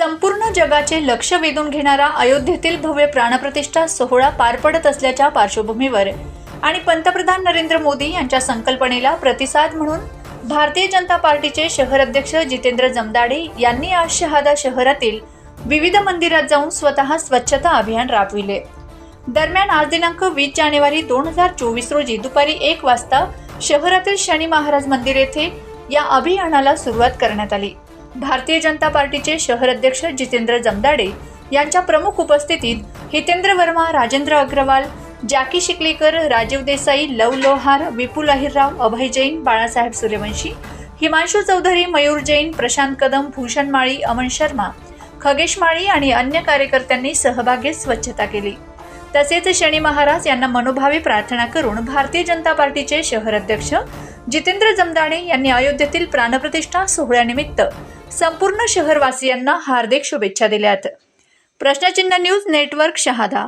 संपूर्ण जगाचे लक्ष वेधून घेणारा अयोध्येतील भव्य प्राणप्रतिष्ठा सोहळा पार पडत असल्याच्या पार्श्वभूमीवर आणि पंतप्रधान नरेंद्र मोदी यांच्या संकल्पनेला प्रतिसाद म्हणून भारतीय जनता पार्टीचे शहर अध्यक्ष जितेंद्र जमदाडे यांनी आज शहादा शहरातील विविध मंदिरात जाऊन स्वतः स्वच्छता अभियान राबविले. दरम्यान आज दिनांक वीस जानेवारी दोन हजार चोवीस रोजी दुपारी एक वाजता शहरातील शनी महाराज मंदिर येथे या अभियानाला सुरुवात करण्यात आली. भारतीय जनता पार्टीचे शहर अध्यक्ष जितेंद्र जमदाडे यांच्या प्रमुख उपस्थितीत हितेंद्र वर्मा राजेंद्र अग्रवाल जॅकी शिकलेकर राजीव देसाई लव लोहार विपुल अहिरराव अभय जैन बाळासाहेब सूर्यवंशी हिमांशू चौधरी मयूर जैन प्रशांत कदम भूषण माळी अमन शर्मा खगेश माळी आणि अन्य कार्यकर्त्यांनी सहभाग घेत स्वच्छता केली. तसेच शनी महाराज यांना मनोभावी प्रार्थना करून भारतीय जनता पार्टीचे शहर अध्यक्ष जितेंद्र जमदाडे यांनी अयोध्येतील प्राणप्रतिष्ठा सोहळ्यानिमित्त संपूर्ण शहरवासियांना हार्दिक शुभेच्छा दिल्यात. प्रश्नचिन्ह न्यूज नेटवर्क शहादा.